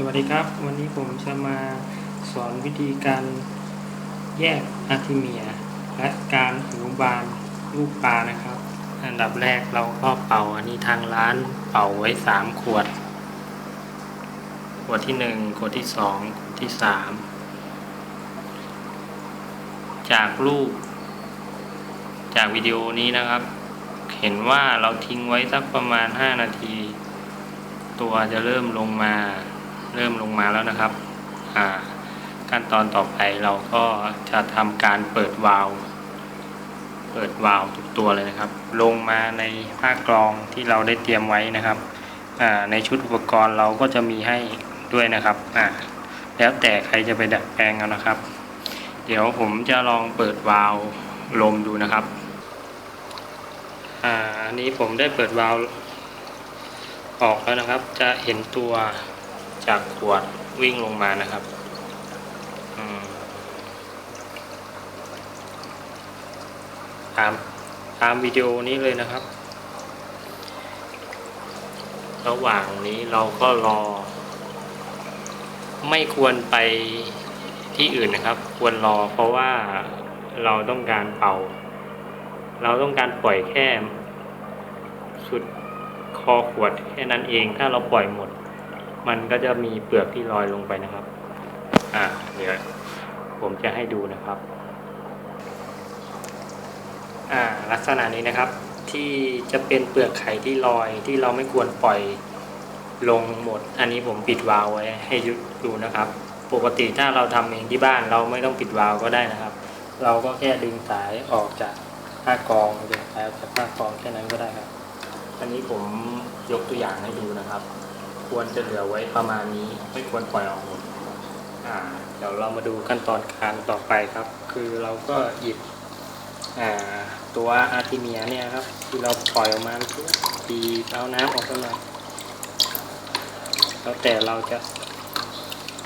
สวัสดีครับ วันนี้ผมจะมาสอนวิธีการแยกอาร์ทิเมีย และการอนุบาลลูกปลานะครับ อันดับแรกเราก็เป่าอันนี้ทางร้านเป่าไว้สามขวด ขวดที่หนึ่งขวดที่สองขวดที่สามจากรูป จากวิดีโอนี้นะครับ เห็นว่าเราทิ้งไว้สักประมาณ 5 นาทีตัวจะเริ่มลงมา เริ่มลงมาแล้วนะครับอ่าขั้นตอนต่อไปเราก็จะทำการเปิดวาล์วเปิดวาล์วทุกตัวเลยนะครับ ลงมาในผ้ากรองที่เราได้เตรียมไว้นะครับอ่าในชุดอุปกรณ์เราก็จะมีให้ด้วยนะครับอ่าแล้วแต่ใครจะไปดัดแปลงเอานะครับ เดี๋ยวผมจะลองเปิดวาล์วลมดูนะครับอ่าอันนี้ผมได้เปิดวาล์วออกแล้วนะครับ จะเห็นตัว จากขวดวิ่งลงมานะครับตามตามวิดีโอนี้เลยนะครับ ระหว่างนี้เราก็รอ ไม่ควรไปที่อื่นนะครับ ควรรอเพราะว่าเราต้องการเป่า เราต้องการปล่อยแค่สุดคอขวดแค่นั้นเอง ถ้าเราปล่อยหมด มันก็จะมีเปลือกที่ลอยลงไปนะครับ อ่าเดี๋ยวผมจะให้ดูนะครับ อ่า ลักษณะนี้นะครับ ที่จะเป็นเปลือกไข่ที่ลอยที่เราไม่ควรปล่อยลงหมด อันนี้ผมปิดวาล์วไว้ให้ดูนะครับ ปกติถ้าเราทำเองที่บ้านเราไม่ต้องปิดวาล์วก็ได้นะครับ เราก็แค่ดึงสายออกจากผ้ากองดึงสายออกจากผ้ากองแค่นั้นก็ได้ครับ อันนี้ผมยกตัวอย่างให้ดูนะครับ ควรจะเหลือไว้ประมาณนี้ ไม่ควรปล่อยออกหมดอ่า เดี๋ยวเรามาดูขั้นตอนการต่อไปครับ คือเราก็หยิบอ่าตัวอาร์ติเมียเนี่ยครับ ที่เราปล่อยออกมาบีบเอาน้ำออกกันหน่อยแล้วแต่เราจะ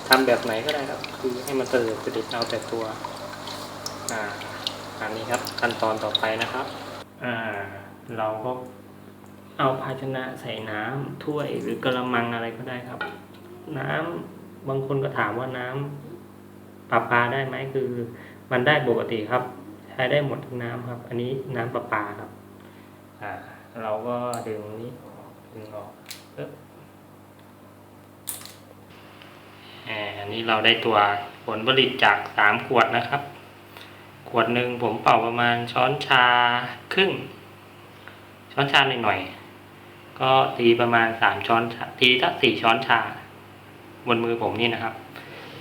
ทำแบบไหนก็ได้ครับ คือให้มันเติดจะดิดเอาแต่ตัวอ่าอันนี้ครับขั้นตอนต่อไปนะครับอ่าเราก็ เอาภาชนะใส่น้ำถ้วยหรือกระมังอะไรก็ได้ครับ น้ำบางคนก็ถามว่าน้ำประปาได้ไหมคือ มันได้ปกติครับ ใช้ได้หมดทุกน้ำครับ อันนี้น้ำประปาครับ อ่า เราก็ดึงนี้ดึงออกปึ๊อ่าอันนี้เราได้ตัวผลผลิตจากสามขวดนะครับ ขวดหนึ่งผมเป่าประมาณช้อนชาครึ่งช้อนชาหน่อยๆ ก็ตีประมาณสามช้อนตีสักสี่ช้อนชา บนมือผมนี่นะครับ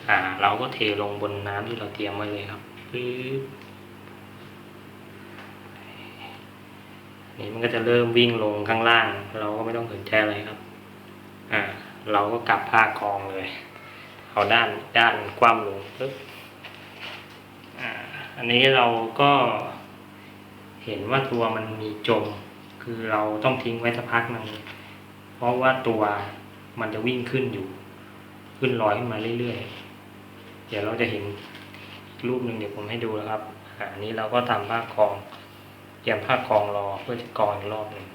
อ่า เราก็เทลงบนน้ำที่เราเตรียมไว้เลยครับปึ๊บนี่มันก็จะเริ่มวิ่งลงข้างล่าง เราก็ไม่ต้องสนใจอะไรครับ อ่า เราก็กลับผ้ากองเลย เอาด้านด้านคว่ำลงปึ๊บอ่า อันนี้เราก็เห็นว่าตัวมันมีจม คือเราต้องทิ้งไว้สักพักหนึ่งเพราะว่าตัวมันจะวิ่งขึ้นอยู่ ขึ้นลอยขึ้นมาเรื่อยๆ เดี๋ยวเราจะเห็นรูปหนึ่งเดี๋ยวผมให้ดูนะครับอันนี้เราก็ทำผ้ากองเตรียมผ้ากองรอเพื่อจะกองอีกรอบหนึ่ง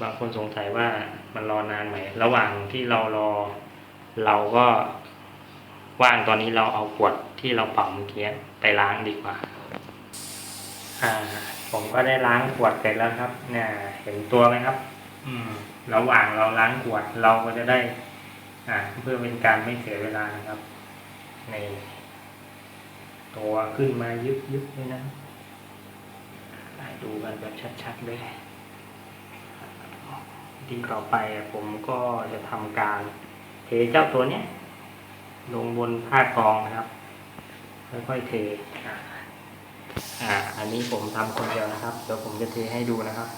บางคนสงสัยว่ามันรอนานไหม ระหว่างที่เรารอ เราก็ว่างตอนนี้เราเอาขวดที่เราเป่าเมื่อกี้ไปล้างดีกว่า อ่า ผมก็ได้ล้างขวดเสร็จแล้วครับเนี่ยเห็นตัวไหมครับ อืม ระหว่างเราล้างขวดเราก็จะได้ อ่า เพื่อเป็นการไม่เสียเวลานะครับ ใน ตัวขึ้นมายึบยึบเลยนะดูกันแบบชัดๆเลยทีต่อไปผมก็จะทำการ เทเจ้าตัวเนี้ยลงบนผ้ากองนะครับ ค่อยๆเทอ่า อันนี้ผมทำคนเดียวนะครับเดี๋ยวผมจะเทให้ดูนะครับ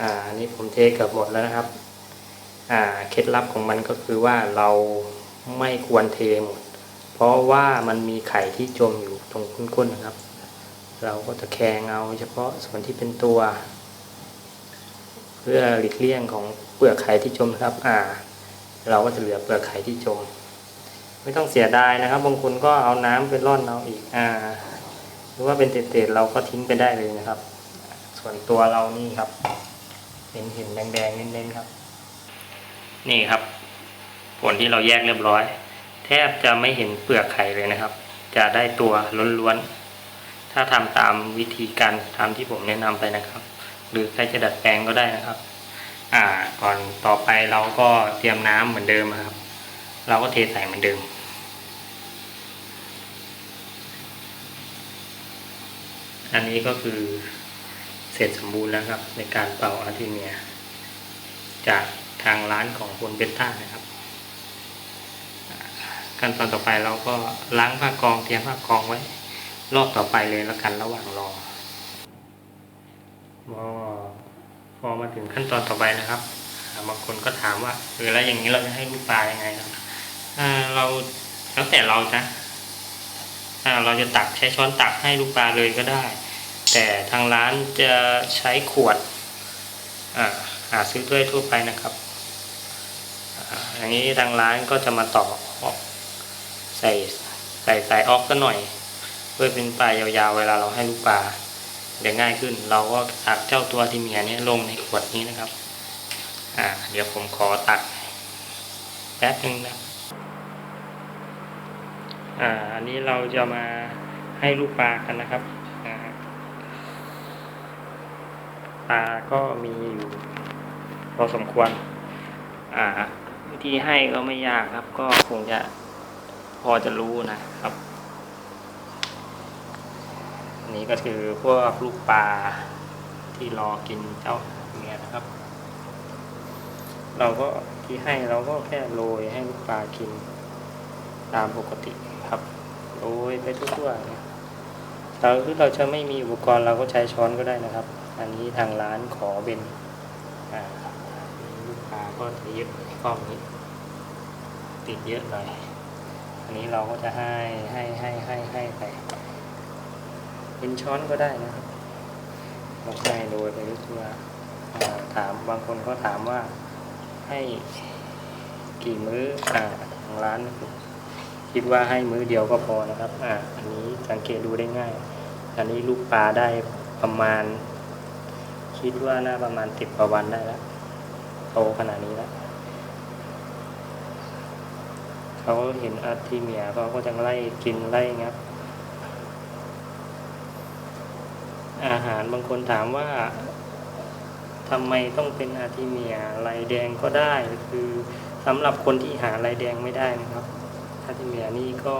อ่า อันนี้ผมเทเกือบหมดแล้วนะครับ อ่า เคล็ดลับของมันก็คือว่าเราไม่ควรเทหมด เพราะว่ามันมีไข่ที่จมอยู่ตรงก้นๆนะครับ เราก็จะแคงเอาเฉพาะส่วนที่เป็นตัว เพื่อหลีกเลี่ยงของเปลือกไข่ที่จมครับ อ่า เราก็จะเหลือเปลือกไข่ที่จม ไม่ต้องเสียดายนะครับ บางคนก็เอาน้ำไปร่อนเอาอีกอ่าหรือว่าเป็นเศษๆเราก็ทิ้งไปได้เลยนะครับ ส่วนตัวเรานี่ครับเห็นเห็นแดงๆเน้นๆครับ นี่ครับ ผลที่เราแยกเรียบร้อย แทบจะไม่เห็นเปลือกไข่เลยนะครับ จะได้ตัวล้วนๆถ้าทำตามวิธีการทำที่ผมแนะนำไปนะครับ หรือใครจะดัดแปลงก็ได้นะครับ อ่าก่อนต่อไปเราก็เตรียมน้ำเหมือนเดิมครับ เราก็เทใส่เหมือนเดิม อันนี้ก็คือเสร็จสมบูรณ์แล้วครับ ในการเป่าอาร์ติเมีย จากทางร้านของคุณเบต้านะครับขั้นตอนต่อไปเราก็ล้างผ้ากองเตรียมผ้ากองไว้ รอบต่อไปเลยแล้วกันระหว่างรอ อพอมาถึงขั้นตอนต่อไปนะครับบางคนก็ถามว่าเออแล้วอย่างนี้เราจะให้ลูกปลายังไงครับอ่าเราแล้วแต่เราจ้ะเราจะตักใช้ช้อนตักให้ลูกปลาเลยก็ได้ แต่ทางร้านจะใช้ขวดอ่าหาซื้อด้วยทั่วไปนะครับอย่างนี้ทางร้านก็จะมาต่อออกใส่ใส่สายออกก็หน่อย เพื่อเป็นปลายยาวๆเวลาเราให้ลูกปลา เดี๋ยวง่ายขึ้น เราก็ตักเจ้าตัวที่เมียเนี้ลงในขวดนี้นะครับ อ่า เดี๋ยวผมขอตักแป๊บนึงนะ อ่า อันนี้เราจะมาให้ลูกปลากันนะครับอ่าปลาก็มีอยู่พอสมควร อ่า วิธีให้ก็ไม่ยากครับ ก็คงจะพอจะรู้นะครับ นี้ก็คือพวกลูกปลาที่รอกินเจ้าเมียนะครับ เราก็ที่ให้เราก็แค่โรยให้ลูกปลากินตามปกติครับโรยไปทั่วๆเนี่ยเราคือเราจะไม่มีอุปกรณ์เราก็ใช้ช้อนก็ได้นะครับ อันนี้ทางร้านขอเป็นลูกปลาก็จะเยอะกล้องนี้ ติดเยอะหน่อยอันนี้เราก็จะให้ให้ให้ให้ให้ไป เป็นช้อนก็ได้นะครับเราให้โรยไปทั่วๆอ่าถามบางคนก็ถามว่าให้กี่มื้ออ่าทางร้านคิดว่าให้มื้อเดียวก็พอนะครับ อ่า อันนี้สังเกตดูได้ง่าย อันนี้ลูกปลาได้ประมาณ คิดว่าน่าประมาณสิบกว่าวันได้แล้วโตขนาดนี้แล้วเขาเห็นอาร์ทีเมียเขาก็จะไล่กินไล่งับ อาหารบางคนถามว่าทำไมต้องเป็นอาทีเมียลายแดงก็ได้ คือสำหรับคนที่หาลายแดงไม่ได้นะครับ อาทีเมียนี่ก็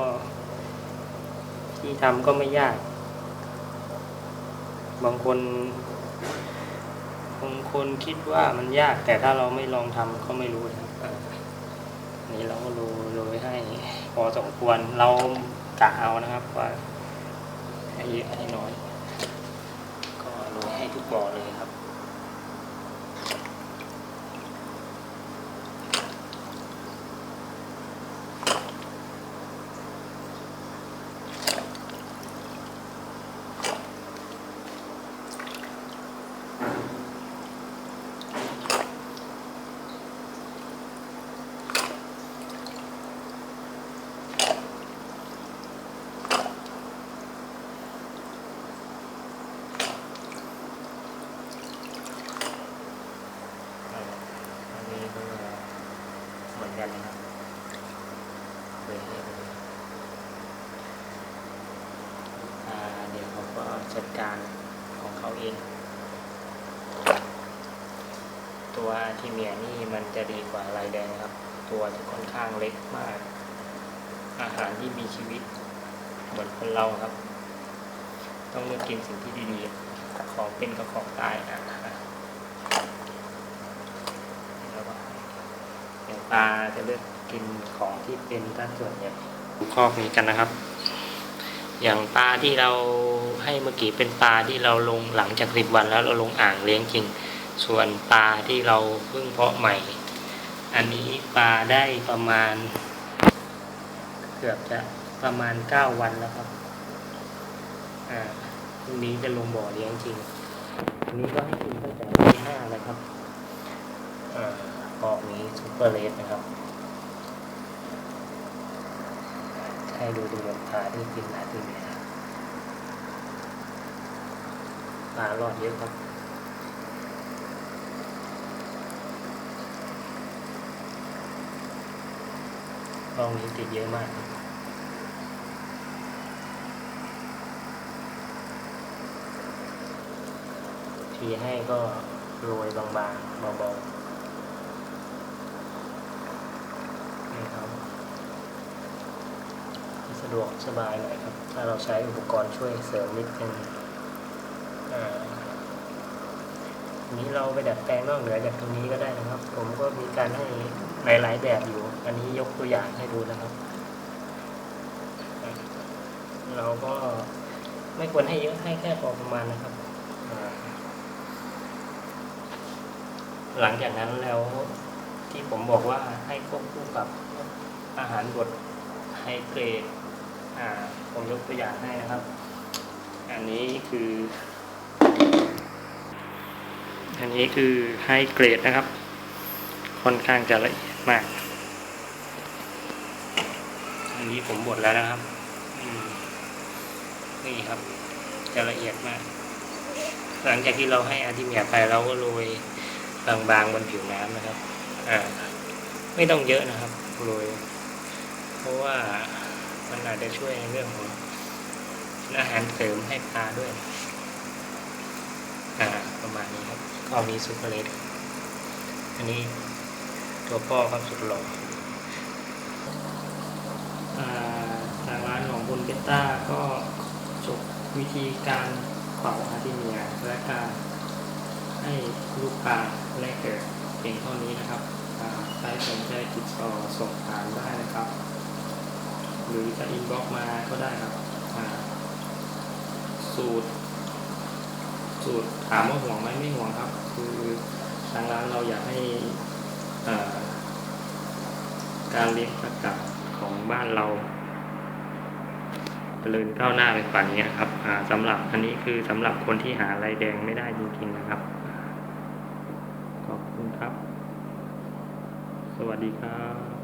ที่ทำก็ไม่ยาก บางคนบางคนคิดว่ามันยาก แต่ถ้าเราไม่ลองทำก็ไม่รู้นะครับนี้เราก็โรยโรยให้ พอสมควรเรากะเอานะครับว่าให้เยอะให้น้อย ให้ทุกบ่อเลยครับ อันนี้ก็เหมือน กันนะครับเฮ้ยเดี๋ยวเขาก็จัดการของเขาเอง ตัวที่เมียนี่มันจะดีกว่าลายแดงครับ ตัวจะค่อนข้างเล็กมาก อาหารที่มีชีวิตเหมือนคนเราครับ ต้องเลือกกินสิ่งที่ดีๆของเป็นกับของตายอะ แล้วก็อย่าง ปลาจะเลือกกินของที่เป็นด้านส่วนใหญ่ดูคอกนี้กันนะครับ อย่างปลาที่เราให้เมื่อกี้เป็นปลาที่เราลงหลังจากสิบวันแล้วเราลงอ่างเลี้ยงจริง ส่วนปลาที่เราเพิ่งเพาะใหม่ อันนี้ปลาได้ประมาณ เกือบจะประมาณเก้าวันแล้วครับ อ่าพรุ่งนี้จะลงบ่อเลี้ยงจริงอันนี้ก็ให้กินตั้งแต่วันที่ห้าเลยครับเอ่อ เกาะนี้ซูเปอร์เลสนะครับ ให้ดูดูบนปลาที่กินหนาที่เนี่ยปลารอดเยอะครับกองนี้ติดเยอะมากครับทีให้ก็โรยบางๆเบาๆะดวกสบายหน่อยครับ ถ้าเราใช้อุปกรณ์ช่วยเสริมนิดนึงอันนี้เราไปดัดแปลงนอกเหนือจากตรงนี้ก็ได้นะครับ ผมก็มีการให้หลาย ๆ แบบอยู่ อันนี้ยกตัวอย่างให้ดูนะครับ เราก็ไม่ควรให้เยอะให้แค่พอประมาณนะครับ หลังจากนั้นแล้วที่ผมบอกว่าให้ควบคู่กับอาหารบดไฮเกรด อ่าผมยกตัวอย่างให้นะครับ อันนี้คือ อันนี้คือไฮเกรดนะครับ ค่อนข้างจะละเอียดมาก อันนี้ผมบดแล้วนะครับนี่ครับ จะละเอียดมาก หลังจากที่เราให้อาร์ติเมียไปเราก็โรยบางๆบนผิวน้ำนะครับ อ่า ไม่ต้องเยอะนะครับโรยเพราะว่า มันอาจจะช่วยในเรื่องของอาหารเสริมให้ปลาด้วย อ่า ประมาณนี้ครับก็มีซูเปเลสอันนี้ตัวพ่อครับสุดหล่อทางร้านของคุณเบต้าก็จบวิธีการเป่าอาร์ติเมียและการให้ลูกปลาแรกเกิดเพียงเท่านี้นะครับใครสนใจติดต่อสอบถามได้นะครับ หรือจะอินบ็อกมาก็ได้ครับสูตร สูตรถามว่าห่วงไหมไม่ห่วงครับ คือทางร้านเราอยากให้การเลี้ยงปลากัดของบ้านเราเจริญก้าวหน้าไปกว่านี้ครับสำหรับอันนี้คือสำหรับคนที่หาลายแดงไม่ได้จริงๆนะครับ ขอบคุณครับ สวัสดีครับ